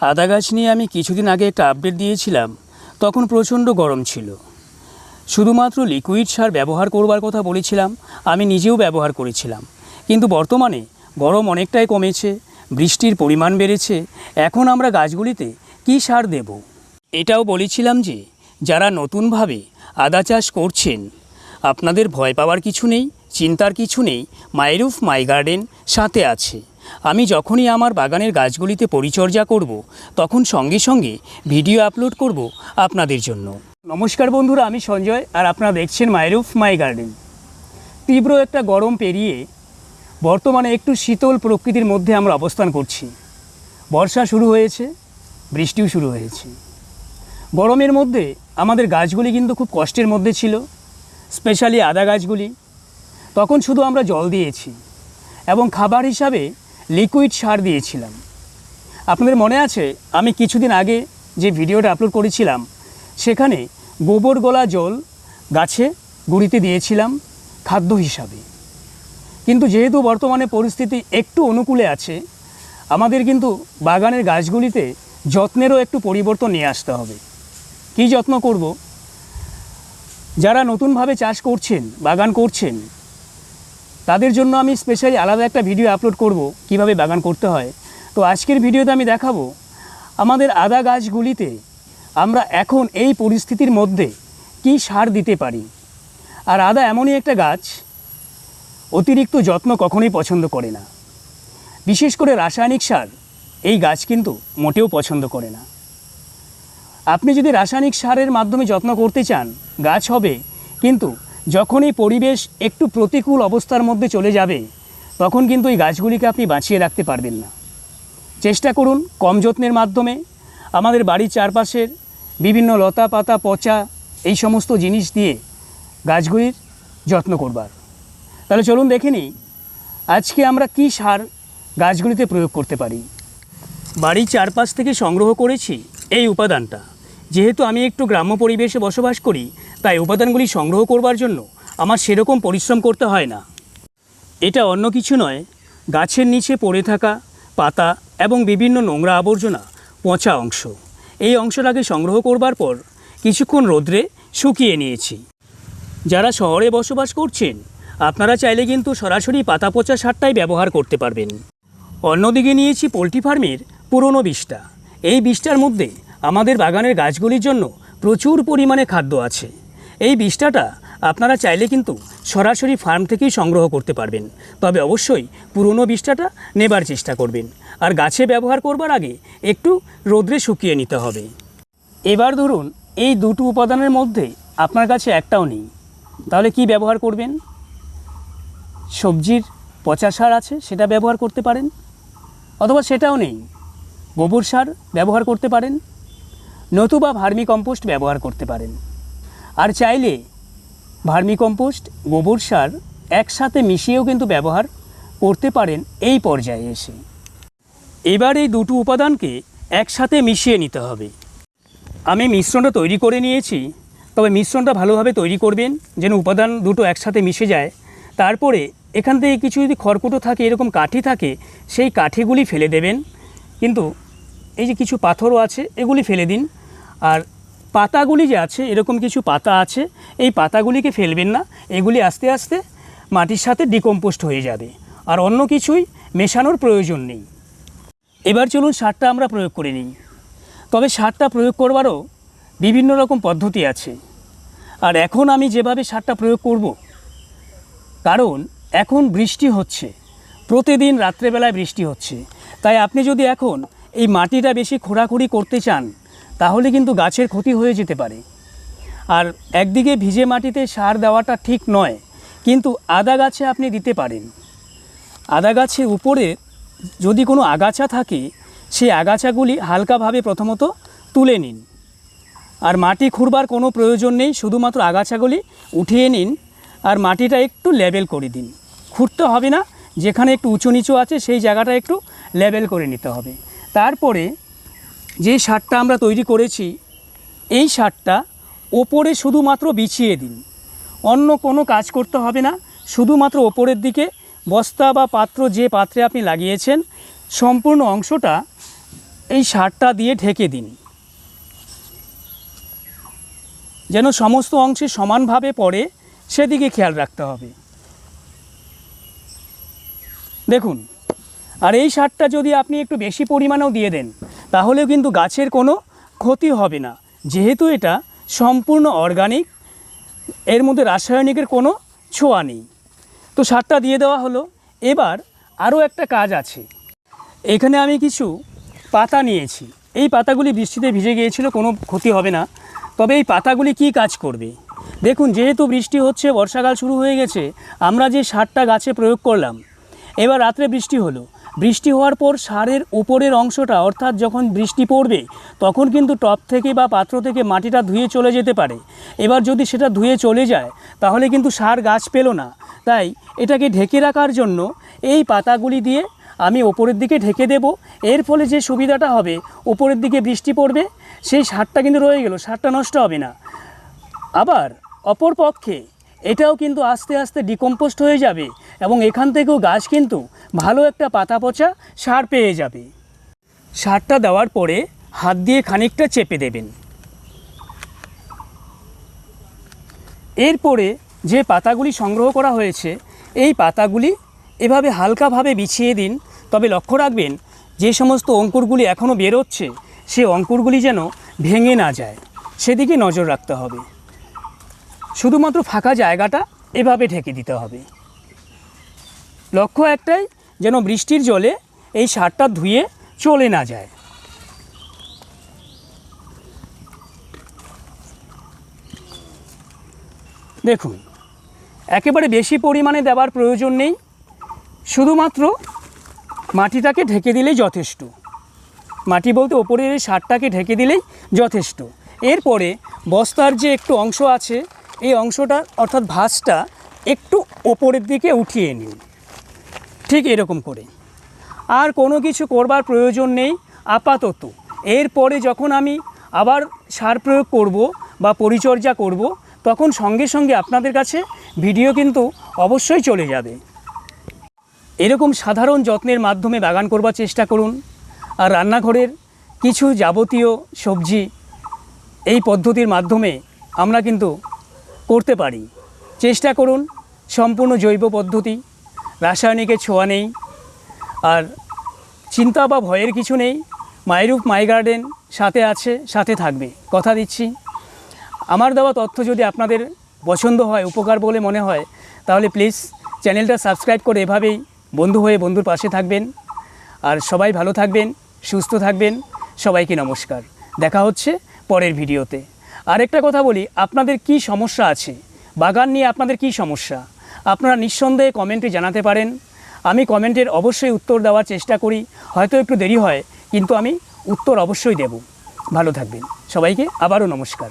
আদা গাছ নিয়ে আমি কিছুদিন আগে একটা আপডেট দিয়েছিলাম, তখন প্রচণ্ড গরম ছিল। শুধুমাত্র লিকুইড সার ব্যবহার করবার কথা বলেছিলাম, আমি নিজেও ব্যবহার করেছিলাম। কিন্তু বর্তমানে গরম অনেকটাই কমেছে, বৃষ্টির পরিমাণ বেড়েছে, এখন আমরা গাছগুলিতে কী সার দেব? এটাও বলেছিলাম যে, যারা নতুনভাবে আদা চাষ করছেন, আপনাদের ভয় পাওয়ার কিছু নেই, চিন্তার কিছু নেই মাইরুফ মাই গার্ডেন সাথে আছে। আমি যখনই আমার বাগানের গাছগুলিতে পরিচর্যা করব, তখন সঙ্গে সঙ্গে ভিডিও আপলোড করব আপনাদের জন্য। নমস্কার বন্ধুরা, আমি সঞ্জয় আর আপনারা দেখছেন মাইরুফ মাই গার্ডেন তীব্র একটা গরম পেরিয়ে বর্তমানে একটু শীতল প্রকৃতির মধ্যে আমরা অবস্থান করছি। বর্ষা শুরু হয়েছে, বৃষ্টিও শুরু হয়েছে। গরমের মধ্যে আমাদের গাছগুলি কিন্তু খুব কষ্টের মধ্যে ছিল স্পেশালি আদা গাছগুলি। তখন শুধু আমরা জল দিয়েছি এবং খাবার হিসাবে লিকুইড সার দিয়েছিলাম। আপনাদের মনে আছে? আমি কিছুদিন আগে যে ভিডিওটা আপলোড করেছিলাম, সেখানে গোবর গলা জল গাছে গুঁড়িতে দিয়েছিলাম খাদ্য হিসাবে। কিন্তু যেহেতু বর্তমানে পরিস্থিতি একটু অনুকূলে আছে, আমাদের কিন্তু বাগানের গাছগুলিতে যত্নেরও একটু পরিবর্তন নিয়ে আসতে হবে। কী যত্ন করব? যারা নতুনভাবে চাষ করছেন, বাগান করছেন তাদের জন্য আমি স্পেশালি আলাদা একটা ভিডিও আপলোড করব, কীভাবে বাগান করতে হয়। তো আজকের ভিডিওতে আমি দেখাবো, আমাদের আদা গাছগুলিতে আমরা এখন এই পরিস্থিতির মধ্যে কি সার দিতে পারি। আর আদা এমনই একটা গাছ, অতিরিক্ত যত্ন কখনোই পছন্দ করে না। বিশেষ করে রাসায়নিক সার, এই গাছ কিন্তু মোটেও পছন্দ করে না। আপনি যদি রাসায়নিক সারের মাধ্যমে যত্ন করতে চান, গাছ হবে, কিন্তু যখনই পরিবেশ একটু প্রতিকূল অবস্থার মধ্যে চলে যাবে, তখন কিন্তু এই গাছগুলিকে আপনি বাঁচিয়ে রাখতে পারবেন না। চেষ্টা করুন কম যত্নের মাধ্যমে আমাদের বাড়ির চারপাশের বিভিন্ন লতা পাতা, পচা এই সমস্ত জিনিস দিয়ে গাছগুলির যত্ন করবার। তাহলে চলুন দেখে নিই, আজকে আমরা কী সার গাছগুলিতে প্রয়োগ করতে পারি? বাড়ির চারপাশ থেকে সংগ্রহ করেছি এই উপাদানটা। যেহেতু আমি একটু গ্রাম্য পরিবেশে বসবাস করি তাই উপাদানগুলি সংগ্রহ করবার জন্য আমার সেরকম পরিশ্রম করতে হয় না। এটা অন্য কিছু নয়। গাছের নিচে পড়ে থাকা পাতা এবং বিভিন্ন নোংরা আবর্জনা পচা অংশ। এই অংশটাকে সংগ্রহ করবার পর কিছুক্ষণ রোদ্রে শুকিয়ে নিয়েছি। যারা শহরে বসবাস করছেন, আপনারা চাইলে কিন্তু সরাসরি পাতা পচা সারটাই ব্যবহার করতে পারবেন। অন্যদিকে নিয়েছি পোলট্রি ফার্মের পুরনো বিষটা এই বিষটার মধ্যে আমাদের বাগানের গাছগুলির জন্য প্রচুর পরিমাণে খাদ্য আছে। এই বিষটাটা আপনারা চাইলে কিন্তু সরাসরি ফার্ম থেকেই সংগ্রহ করতে পারবেন। তবে অবশ্যই পুরনো বিষটাটা নেবার চেষ্টা করবেন। আর গাছে ব্যবহার করবার আগে একটু রোদ্রে শুকিয়ে নিতে হবে। এবার ধরুন এই দুটো উপাদানের মধ্যে আপনার কাছে একটাও নেই। তাহলে কি ব্যবহার করবেন? সবজির পচা সার আছে, সেটা ব্যবহার করতে পারেন। অথবা সেটাও নেই। গোবর সার ব্যবহার করতে পারেন। নতুবা ভার্মি কম্পোস্ট ব্যবহার করতে পারেন। আর চাইলে ভার্মি কম্পোস্ট গোবর সার একসাথে মিশিয়েও কিন্তু ব্যবহার করতে পারেন এই পর্যায়ে এসে। এবার এই দুটো উপাদানকে একসাথে মিশিয়ে নিতে হবে। আমি মিশ্রণটা তৈরি করে নিয়েছি, তবে মিশ্রণটা ভালোভাবে তৈরি করবেন, যেন উপাদান দুটো একসাথে মিশে যায়। তারপরে এখান থেকে কিছু যদি খড়কুটো থাকে, এরকম কাঠি থাকে, সেই কাঠিগুলি ফেলে দেবেন। কিন্তু এই যে কিছু পাথরও আছে, এগুলি ফেলে দিন। আর পাতাগুলি যে আছে, এরকম কিছু পাতা আছে, এই পাতাগুলিকে ফেলবেন না। এগুলি আস্তে আস্তে মাটির সাথে ডিকম্পোস্ট হয়ে যাবে। আর অন্য কিছুই মেশানোর প্রয়োজন নেই। এবার চলুন সারটা আমরা প্রয়োগ করে নিই। তবে সারটা প্রয়োগ করবারও বিভিন্ন রকম পদ্ধতি আছে। আর এখন আমি যেভাবে সারটা প্রয়োগ করব, কারণ এখন বৃষ্টি হচ্ছে। প্রতিদিন রাত্রেবেলায় বৃষ্টি হচ্ছে। তাই আপনি যদি এখন এই মাটিটা বেশি খোঁড়াখুড়ি করতে চান তাহলে কিন্তু গাছের ক্ষতি হয়ে যেতে পারে। আর একদিকে ভিজে মাটিতে সার দেওয়াটা ঠিক নয়, কিন্তু আদা গাছে আপনি দিতে পারেন। আদা গাছের উপরে যদি কোনো আগাছা থাকে সেই আগাছাগুলি হালকাভাবে প্রথমত তুলে নিন। আর মাটি খুঁড়বার কোনো প্রয়োজন নেই, শুধুমাত্র আগাছাগুলি উঠিয়ে নিন আর মাটিটা একটু লেবেল করে দিন। খুঁড়তে হবে না, যেখানে একটু উঁচু নিচু আছে, সেই জায়গাটা একটু লেবেল করে নিতে হবে। তারপরে যে সারটা আমরা তৈরি করেছি, এই সারটা ওপরে শুধুমাত্র বিছিয়ে দিন। অন্য কোনো কাজ করতে হবে না, শুধুমাত্র ওপরের দিকে বস্তা বা পাত্র যে পাত্রে আপনি লাগিয়েছেন, সম্পূর্ণ অংশটা এই সারটা দিয়ে ঢেকে দিন। যেন সমস্ত অংশে সমানভাবে পড়ে, সেদিকে খেয়াল রাখতে হবে। দেখুন, আর এই সারটা যদি আপনি একটু বেশি পরিমাণেও দিয়ে দেন তাহলেও কিন্তু গাছের কোনো ক্ষতি হবে না। যেহেতু এটা সম্পূর্ণ অর্গানিক এর মধ্যে রাসায়নিকের কোনো ছোঁয়া নেই। তো সারটা দিয়ে দেওয়া হলো। এবার আরও একটা কাজ আছে। এখানে আমি কিছু পাতা নিয়েছি। এই পাতাগুলি বৃষ্টিতে ভিজে গিয়েছিল, কোনো ক্ষতি হবে না। তবে এই পাতাগুলি কি কাজ করবে? দেখুন, যেহেতু বৃষ্টি হচ্ছে, বর্ষাকাল শুরু হয়ে গেছে, আমরা যে সারটা গাছে প্রয়োগ করলাম, এবার রাত্রে বৃষ্টি হলো। বৃষ্টি হওয়ার পর সারের উপরের অংশটা, অর্থাৎ যখন বৃষ্টি পড়বে, তখন কিন্তু টপ থেকে বা পাত্র থেকে মাটিটা ধুয়ে চলে যেতে পারে। এবার যদি সেটা ধুয়ে চলে যায়, তাহলে কিন্তু সার গাছ পেল না। তাই এটাকে ঢেকে রাখার জন্য এই পাতাগুলি দিয়ে আমি ওপরের দিকে ঢেকে দেব। এর ফলে যে সুবিধাটা হবে, ওপরের দিকে বৃষ্টি পড়বে, সেই সারটা কিন্তু রয়ে গেল, সারটা নষ্ট হবে না। আবার অপর পক্ষে এটাও কিন্তু আস্তে আস্তে ডিকম্পোস্ট হয়ে যাবে এবং এখান থেকেও গাছ কিন্তু ভালো একটা পাতা পচা সার পেয়ে যাবে। সারটা দেওয়ার পরে হাত দিয়ে খানিকটা চেপে দেবেন। এরপরে যে পাতাগুলি সংগ্রহ করা হয়েছে, এই পাতাগুলি এভাবে হালকাভাবে বিছিয়ে দিন। তবে লক্ষ্য রাখবেন, যে সমস্ত অঙ্কুরগুলি এখনও বেরোচ্ছে, সে অঙ্কুরগুলি যেন ভেঙে না যায়। সেদিকে নজর রাখতে হবে। শুধুমাত্র ফাঁকা জায়গাটা এভাবে ঢেকে দিতে হবে। লক্ষ্য একটাই, যেন বৃষ্টির জলে এই সারটা ধুয়ে চলে না যায়। দেখুন, একেবারে বেশি পরিমাণে দেওয়ার প্রয়োজন নেই, শুধুমাত্র মাটিটাকে ঢেকে দিলেই যথেষ্ট। মাটি বলতে ওপরের এই সারটাকে ঢেকে দিলেই যথেষ্ট। এরপরে বস্তার যে একটু অংশ আছে এই অংশটা অর্থাৎ ভাঁজটা একটু ওপরের দিকে উঠিয়ে নিন। ঠিক এরকম করে। আর কোনো কিছু করবার প্রয়োজন নেই, আপাতত। এরপরে যখন আমি আবার সার প্রয়োগ করব বা পরিচর্যা করব, তখন সঙ্গে সঙ্গে আপনাদের কাছে ভিডিও কিন্তু অবশ্যই চলে যাবে। এরকম সাধারণ যত্নের মাধ্যমে বাগান করবার চেষ্টা করুন। আর রান্নাঘরের কিছু যাবতীয় সবজি এই পদ্ধতির মাধ্যমে আমরা কিন্তু করতে পারি। চেষ্টা করুন, সম্পূর্ণ জৈব পদ্ধতি রাসায়নিকের ছোঁয়া নেই, আর চিন্তা বা ভয়ের কিছু নেই মায়েরূপ মাই গার্ডেন সাথে আছে, সাথে থাকবে। কথা দিচ্ছি। আমার দেওয়া তথ্য যদি আপনাদের পছন্দ হয়, উপকার বলে মনে হয়, তাহলে প্লিজ চ্যানেলটা সাবস্ক্রাইব করে এভাবেই বন্ধু হয়ে বন্ধুর পাশে থাকবেন। আর সবাই ভালো থাকবেন, সুস্থ থাকবেন। সবাইকে নমস্কার। দেখা হচ্ছে পরের ভিডিওতে। আরেকটা কথা বলি, আপনাদের কি সমস্যা আছে? বাগান নিয়ে আপনাদের কি সমস্যা? আপনারা নিঃসন্দেহে কমেন্টে জানাতে পারেন। আমি কমেন্টের অবশ্যই উত্তর দেওয়ার চেষ্টা করি। হয়তো একটু দেরি হয়, কিন্তু আমি উত্তর অবশ্যই দেব। ভালো থাকবেন। সবাইকে আবারও নমস্কার।